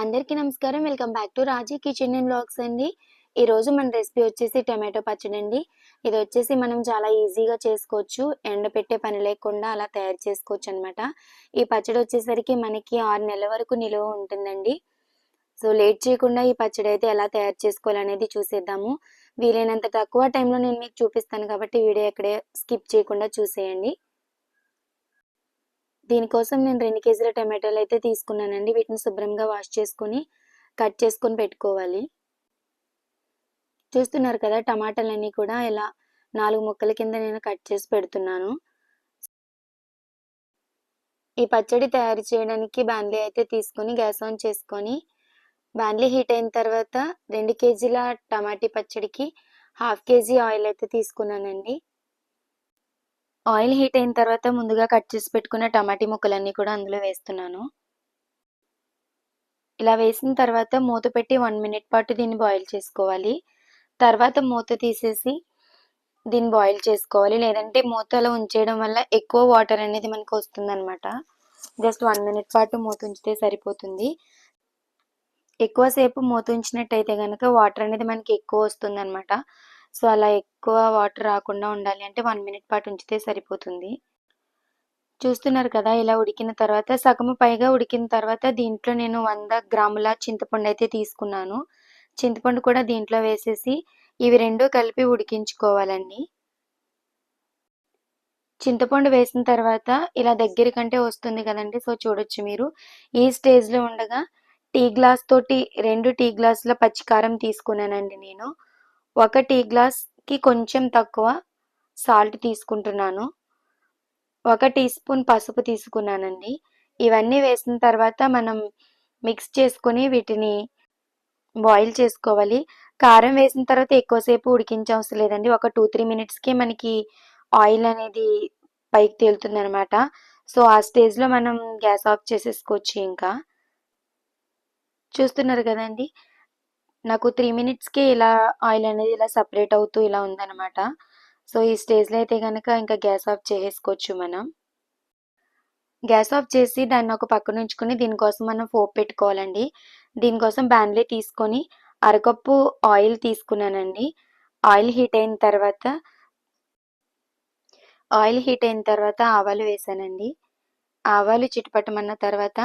అందరికీ నమస్కారం. Welcome back to Raji kitchen and blogs అండి. ఈరోజు మన రెసిపీ వచ్చేసి టమాటో పచ్చడి అండి ఇది వచ్చేసి మనం చాలా ఈజీగా చేసుకోవచ్చు. ఎండ పెట్టే పని లేకుండా అలా తయారు చేసుకోవచ్చు అనమాట ఈ పచ్చడి వచ్చేసరికి మనకి ఆరు నెలల వరకు నిలువ ఉంటుందండి. సో లేట్ చేయకుండా ఈ పచ్చడి అయితే ఎలా తయారు చేసుకోవాలనేది చూసేద్దాము. వీలైనంత తక్కువ టైంలో నేను మీకు చూపిస్తాను కాబట్టి వీడియో ఎక్కడే స్కిప్ చేయకుండా చూసేయండి. దీనికోసం నేను రెండు కేజీల టమాటాలు అయితే తీసుకున్నానండి. వీటిని శుభ్రంగా వాష్ చేసుకొని కట్ చేసుకొని పెట్టుకోవాలి. చూస్తున్నారు కదా టమాటాలన్నీ కూడా ఇలా నాలుగు ముక్కల కింద నేను కట్ చేసి పెడుతున్నాను. ఈ పచ్చడి తయారు చేయడానికి బాండ్లీ అయితే తీసుకొని గ్యాస్ ఆన్ చేసుకొని బాండ్లీ హీట్ అయిన తర్వాత రెండు కేజీల టమాటీ పచ్చడికి హాఫ్ కేజీ ఆయిల్ అయితే తీసుకున్నానండి. ఆయిల్ హీట్ అయిన తర్వాత ముందుగా కట్ చేసి పెట్టుకున్న టమాటీ ముక్కలన్నీ కూడా అందులో వేస్తున్నాను. ఇలా వేసిన తర్వాత మూత పెట్టి వన్ మినిట్ పాటు దీన్ని బాయిల్ చేసుకోవాలి. తర్వాత మూత తీసేసి దీన్ని బాయిల్ చేసుకోవాలి. లేదంటే మూతలో ఉంచేయడం వల్ల ఎక్కువ వాటర్ అనేది మనకు వస్తుందన్నమాట. జస్ట్ వన్ మినిట్ పాటు మూత ఉంచితే సరిపోతుంది. ఎక్కువసేపు మూత ఉంచినట్టయితే కనుక వాటర్ అనేది మనకి ఎక్కువ వస్తుంది అనమాట సో అలా ఎక్కువ వాటర్ రాకుండా ఉండాలి అంటే వన్ మినిట్ పాటు ఉంచితే సరిపోతుంది. చూస్తున్నారు కదా ఇలా ఉడికిన తర్వాత సగము పైగా ఉడికిన తర్వాత దీంట్లో నేను వంద గ్రాముల చింతపండు అయితే తీసుకున్నాను. చింతపండు కూడా దీంట్లో వేసేసి ఇవి రెండు కలిపి ఉడికించుకోవాలండి. చింతపండు వేసిన తర్వాత ఇలా దగ్గర కంటే వస్తుంది కదండి సో చూడొచ్చు మీరు. ఈ స్టేజ్లో ఉండగా టీ గ్లాస్ తోటి రెండు టీ గ్లాసుల పచ్చికారం తీసుకున్నానండి నేను. ఒక టీ గ్లాస్కి కొంచెం తక్కువ సాల్ట్ తీసుకుంటున్నాను. ఒక టీ స్పూన్ పసుపు తీసుకున్నానండి. ఇవన్నీ వేసిన తర్వాత మనం మిక్స్ చేసుకుని వీటిని బాయిల్ చేసుకోవాలి. కారం వేసిన తర్వాత ఎక్కువసేపు ఉడికించే అవసరం లేదండి. ఒక టూ త్రీ మినిట్స్కి మనకి ఆయిల్ అనేది పైకి తేలుతుంది అనమాట సో ఆ స్టేజ్లో మనం గ్యాస్ ఆఫ్ చేసేసుకోవచ్చు ఇంకా. చూస్తున్నారు కదండి? నాకు త్రీ మినిట్స్కి ఇలా ఆయిల్ అనేది ఇలా సపరేట్ అవుతూ ఇలా ఉందన్నమాట. సో ఈ స్టేజ్లో అయితే కనుక ఇంకా గ్యాస్ ఆఫ్ చేసేసుకోవచ్చు మనం. గ్యాస్ ఆఫ్ చేసి దాన్ని ఒక పక్కన ఉంచుకొని దీనికోసం మనం పోపు పెట్టుకోవాలండి. దీనికోసం బ్యాన్లే తీసుకొని అరకప్పు ఆయిల్ తీసుకున్నానండి. ఆయిల్ హీట్ అయిన తర్వాత ఆయిల్ హీట్ అయిన తర్వాత ఆవాలు వేసానండి. ఆవాలు చిటుపట్టమన్న తర్వాత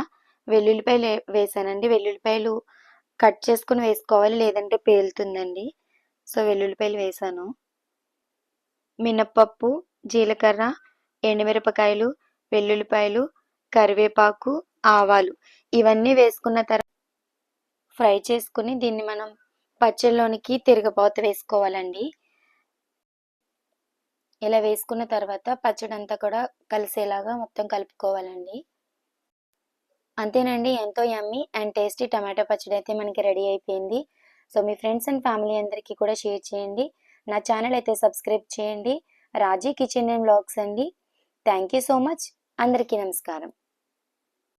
వెల్లుల్లిపాయలు వేసానండి. వెల్లుల్లిపాయలు కట్ చేసుకుని వేసుకోవాలి. లేదంటే పేలుతుందండి. సో వెల్లుల్లిపాయలు వేసాను. మినప్పప్పు జీలకర్ర ఎండుమిరపకాయలు వెల్లుల్లిపాయలు కరివేపాకు ఆవాలు ఇవన్నీ వేసుకున్న తర్వాత ఫ్రై చేసుకుని దీన్ని మనం పచ్చళ్ళలోనికి తిరగపోత వేసుకోవాలండి. ఇలా వేసుకున్న తర్వాత పచ్చడి అంతా కూడా కలిసేలాగా మొత్తం కలుపుకోవాలండి. అంతేనండి. ఎంతో యమ్మీ అండ్ టేస్టీ టమాటో పచ్చడి అయితే మనకి రెడీ అయిపోయింది. సో మీ ఫ్రెండ్స్ అండ్ ఫ్యామిలీ అందరికీ కూడా షేర్ చేయండి. నా ఛానల్ అయితే సబ్స్క్రైబ్ చేయండి. రాజీ కిచెన్ అండ్ బ్లాగ్స్ అండి. Thank you so much. అందరికీ నమస్కారం.